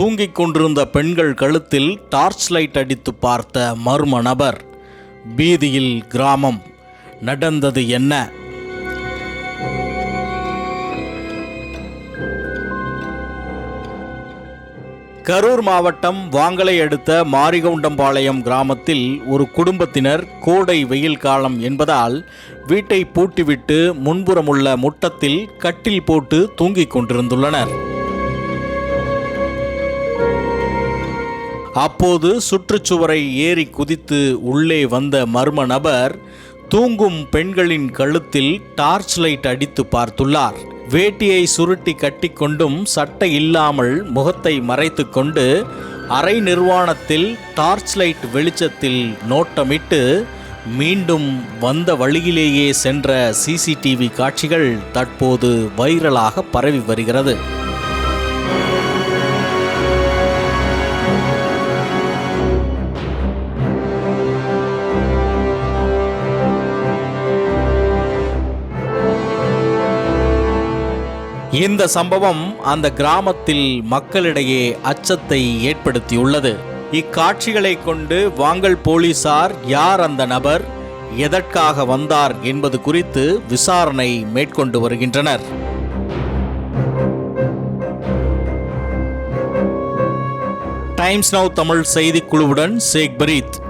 தூங்கிக் கொண்டிருந்த பெண்கள் கழுத்தில் டார்ச் லைட் அடித்து பார்த்த மர்ம நபர். பீதியில் கிராமம். நடந்தது என்ன? கரூர் மாவட்டம் வாங்கலை அடுத்த மாரிகவுண்டம்பாளையம் கிராமத்தில் ஒரு குடும்பத்தினர் கோடை வெயில் காலம் என்பதால் வீட்டை பூட்டிவிட்டு முன்புறமுள்ள முட்டத்தில் கட்டில் போட்டு தூங்கிக் கொண்டிருந்துள்ளனர். அப்போது சுற்றுச்சுவரை ஏறி குதித்து உள்ளே வந்த மர்ம நபர் தூங்கும் பெண்களின் கழுத்தில் டார்ச் லைட் அடித்து பார்த்துள்ளார். வேட்டியை சுருட்டி கட்டிக்கொண்டும் சட்டை இல்லாமல் முகத்தை மறைத்து கொண்டு அரை நிர்வாணத்தில் டார்ச் லைட் வெளிச்சத்தில் நோட்டமிட்டு மீண்டும் வந்த வழியிலேயே சென்ற சிசிடிவி காட்சிகள் தற்போது வைரலாக பரவி வருகிறது. இந்த சம்பவம் அந்த கிராமத்தில் மக்களிடையே அச்சத்தை ஏற்படுத்தியுள்ளது. இக்காட்சிகளை கொண்டு வாங்கல் போலீசார் யார் அந்த நபர் எதற்காக வந்தார் என்பது குறித்து விசாரணை மேற்கொண்டு வருகின்றனர். டைம்ஸ் நவ் தமிழ் செய்திக்குழுவுடன் ஷேக் பரீத்.